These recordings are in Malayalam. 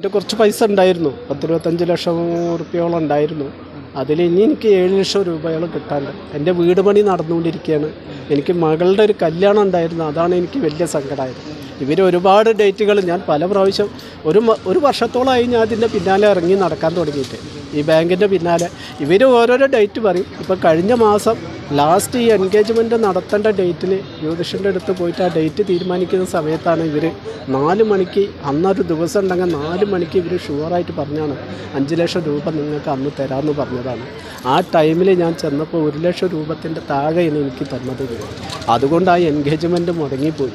എന്റെ കുറച്ച് പൈസ ഉണ്ടായിരുന്നു. പത്തിരുപത്തഞ്ച് ലക്ഷം റുപ്യോളം ഉണ്ടായിരുന്നു. അതിൽ ഇനി എനിക്ക് ഏഴ് ലക്ഷം രൂപയോളം കിട്ടാണ്ട് എന്റെ വീട് പണി നടന്നുകൊണ്ടിരിക്കുകയാണ്. എനിക്ക് മകളുടെ ഒരു കല്യാണം ഉണ്ടായിരുന്നു. അതാണ് എനിക്ക് വലിയ സങ്കടമായത് ഇവർ ഒരുപാട് ഡേറ്റുകൾ ഞാൻ പല പ്രാവശ്യം ഒരു ഒരു വർഷത്തോളമായി ഞാൻ അതിന്റെ പിന്നാലെ ഇറങ്ങി നടക്കാൻ തുടങ്ങിയിട്ട്. ഈ ബാങ്കിന്റെ പിന്നാലെ ഇവർ ഓരോരോ ഡേറ്റ് പറയും. ഇപ്പോൾ കഴിഞ്ഞ മാസം ലാസ്റ്റ് ഈ എൻഗേജ്മെന്റ് നടത്തേണ്ട ഡേറ്റിൽ ജ്യോതിഷന്റെ അടുത്ത് പോയിട്ട് ആ ഡേറ്റ് തീരുമാനിക്കുന്ന സമയത്താണ് ഇവർ നാല് മണിക്ക് അന്നൊരു ദിവസം ഉണ്ടെങ്കിൽ നാല് മണിക്ക് ഇവർ ഷുവറായിട്ട് പറഞ്ഞാണ് അഞ്ച് ലക്ഷം രൂപ നിങ്ങൾക്ക് അന്ന് തരാമെന്ന് പറഞ്ഞതാണ്. ആ ടൈമിൽ ഞാൻ ചെന്നപ്പോൾ ഒരു ലക്ഷം രൂപത്തിന്റെ താഴെയാണ് എനിക്ക് തന്നത്. അതുകൊണ്ട് ആ എൻഗേജ്മെന്റ് മുടങ്ങിപ്പോയി.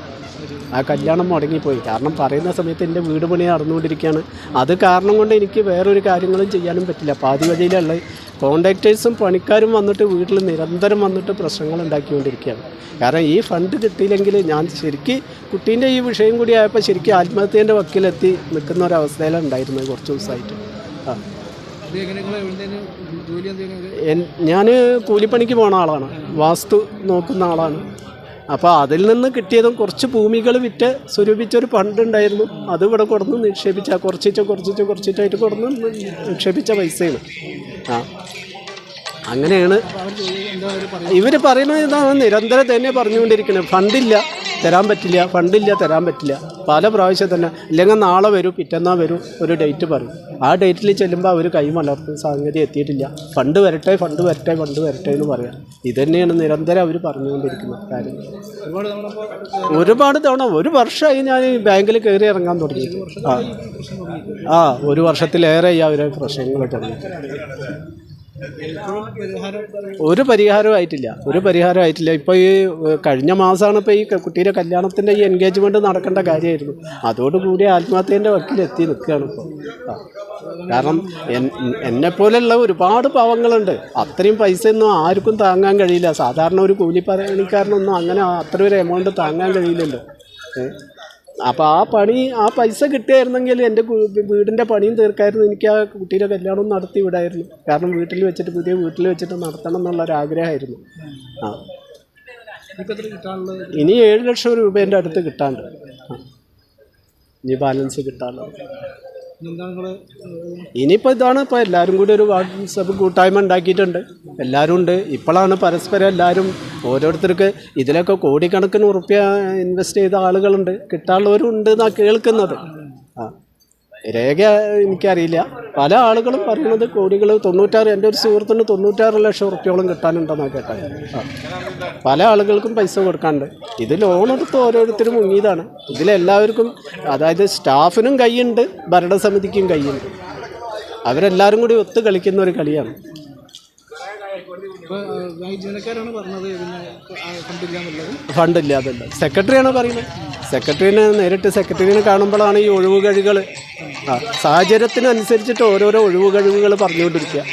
ആ കല്യാണം മുടങ്ങിപ്പോയി. കാരണം പറയുന്ന സമയത്ത് എന്റെ വീട് പണി നടന്നുകൊണ്ടിരിക്കുകയാണ്. അത് കാരണം കൊണ്ട് എനിക്ക് വേറൊരു കാര്യങ്ങളും ചെയ്യാനും പറ്റില്ല. പാതി വഴിയിലുള്ള കോൺട്രാക്ടേഴ്സും പണിക്കാരും വന്നിട്ട് വീട്ടിൽ നിരന്തരം വന്നിട്ട് പ്രശ്നങ്ങൾ ഉണ്ടാക്കിക്കൊണ്ടിരിക്കുകയാണ്. കാരണം ഈ ഫണ്ട് കിട്ടിയില്ലെങ്കിൽ ഞാൻ ശരിക്ക് കുട്ടീന്റെ ഈ വിഷയം കൂടി ആയപ്പോൾ ശരിക്കും ആത്മഹത്യേന്റെ വക്കിലെത്തി നിൽക്കുന്ന ഒരവസ്ഥയിലാണ് ഉണ്ടായിരുന്നത് കുറച്ച് ദിവസമായിട്ട്. ആ. ഞാൻ കൂലിപ്പണിക്ക് പോണ ആളാണ്. വാസ്തു നോക്കുന്ന ആളാണ്. അപ്പോൾ അതിൽ നിന്ന് കിട്ടിയതും കുറച്ച് ഭൂമികൾ വിറ്റ് സ്വരൂപിച്ചൊരു ഉണ്ടായിരുന്നു. അത് ഇവിടെ കൊടുന്ന് നിക്ഷേപിച്ച കുറച്ചിച്ചോ കുറച്ചിച്ചോ കുറച്ചിട്ടായിട്ട് കൊടുന്ന് നിക്ഷേപിച്ച പൈസയാണ്. ആ. അങ്ങനെയാണ്. ഇവർ പറയുന്നത് ഇതാണ് നിരന്തരം തന്നെ പറഞ്ഞുകൊണ്ടിരിക്കുന്നത്. ഫണ്ടില്ല തരാൻ പറ്റില്ല ഫണ്ടില്ല തരാൻ പറ്റില്ല. പല പ്രാവശ്യം തന്നെ അല്ലെങ്കിൽ നാളെ വരും പിറ്റന്നാൾ വരും ഒരു ഡേറ്റ് പറയും. ആ ഡേറ്റിൽ ചെല്ലുമ്പോൾ അവർ കൈ മലർത്തും സംഗതി എത്തിയിട്ടില്ല. ഫണ്ട് വരട്ടെ ഫണ്ട് വരട്ടെ ഫണ്ട് വരട്ടെ എന്ന് പറയാം. ഇതുതന്നെയാണ് നിരന്തരം അവർ പറഞ്ഞുകൊണ്ടിരിക്കുന്ന കാര്യം. ഒരുപാട് തവണ ഒരു വർഷമായി ഞാൻ ബാങ്കിൽ കയറി ഇറങ്ങാൻ തുടങ്ങി ആ ആ ഒരു വർഷത്തിലേറെ അവരെ പ്രശ്നങ്ങൾ തുടങ്ങി ഒരു പരിഹാരവും ആയിട്ടില്ല. ഒരു പരിഹാരം ആയിട്ടില്ല. ഇപ്പോൾ ഈ കഴിഞ്ഞ മാസമാണ് ഇപ്പോൾ ഈ കുട്ടിയുടെ കല്യാണത്തിന്റെ ഈ എൻഗേജ്മെന്റ് നടക്കേണ്ട കാര്യമായിരുന്നു. അതോടുകൂടി ആത്മഹത്യേന്റെ വക്കിലെത്തി നിൽക്കുകയാണ് ഇപ്പോൾ കാരണം എന്നെ എന്നെപ്പോലെയുള്ള ഒരുപാട് പാവങ്ങളുണ്ട്. അത്രയും പൈസ ഒന്നും ആർക്കും താങ്ങാൻ കഴിയില്ല. സാധാരണ ഒരു കൂലിപ്പണിക്കാരനൊന്നും അങ്ങനെ അത്ര ഒരു എമൗണ്ട് താങ്ങാൻ കഴിയില്ലല്ലോ? അപ്പോൾ ആ പണി ആ പൈസ കിട്ടുമായിരുന്നെങ്കിൽ എന്റെ വീടിന്റെ പണിയും തീർക്കായിരുന്നു. എനിക്ക് ആ കുട്ടിയുടെ കല്യാണം നടത്തി വിടായിരുന്നു. കാരണം വീട്ടിൽ വെച്ചിട്ട് പുതിയ വീട്ടിൽ വെച്ചിട്ട് നടത്തണം എന്നുള്ളൊരാഗ്രഹമായിരുന്നു. ആ. ഇനി ഏഴ് ലക്ഷം രൂപേന്റെ അടുത്ത് കിട്ടാണ്ട് ഇനി ബാലൻസ് കിട്ടാനുള്ളത്. ഇനിയിപ്പോൾ ഇതാണ് ഇപ്പോൾ എല്ലാവരും കൂടി ഒരു വാട്സപ്പ് കൂട്ടായ്മ ഉണ്ടാക്കിയിട്ടുണ്ട്. എല്ലാവരും ഉണ്ട്. ഇപ്പോഴാണ് പരസ്പരം എല്ലാവരും ഓരോരുത്തർക്ക് ഇതിലൊക്കെ കോടിക്കണക്കിന് ഉറുപ്പ്യ ഇൻവെസ്റ്റ് ചെയ്ത ആളുകളുണ്ട്. കിട്ടാനുള്ളവരും ഉണ്ട് എന്നാണ് കേൾക്കുന്നത്. ആ. രേഖ എനിക്കറിയില്ല. പല ആളുകളും പറയുന്നത് കോടികൾ തൊണ്ണൂറ്റാറ് എന്റെ ഒരു സുഹൃത്തിന് തൊണ്ണൂറ്റാറ് ലക്ഷം ഉറുപ്പ്യോളം കിട്ടാനുണ്ടെന്നാണ് കേട്ടത്. പല ആളുകൾക്കും പൈസ കൊടുക്കാണ്ട് ഇത് ലോണെടുത്ത് ഓരോരുത്തരും മുങ്ങിയതാണ്. ഇതിലെല്ലാവർക്കും അതായത് സ്റ്റാഫിനും കൈയുണ്ട് ഭരണസമിതിക്കും കൈയുണ്ട്. അവരെല്ലാവരും കൂടി ഒത്തു കളിക്കുന്ന ഒരു കളിയാണ്. ഫണ്ടില്ല അതല്ല. സെക്രട്ടറിയാണ് പറയുന്നത്. സെക്രട്ടറിനെ നേരിട്ട് സെക്രട്ടറിനെ കാണുമ്പോഴാണ് ഈ ഒഴിവ് കഴിവുകൾ ആ സാഹചര്യത്തിനനുസരിച്ചിട്ട് ഓരോരോ ഒഴിവ് കഴിവുകൾ പറഞ്ഞുകൊണ്ടിരിക്കുക.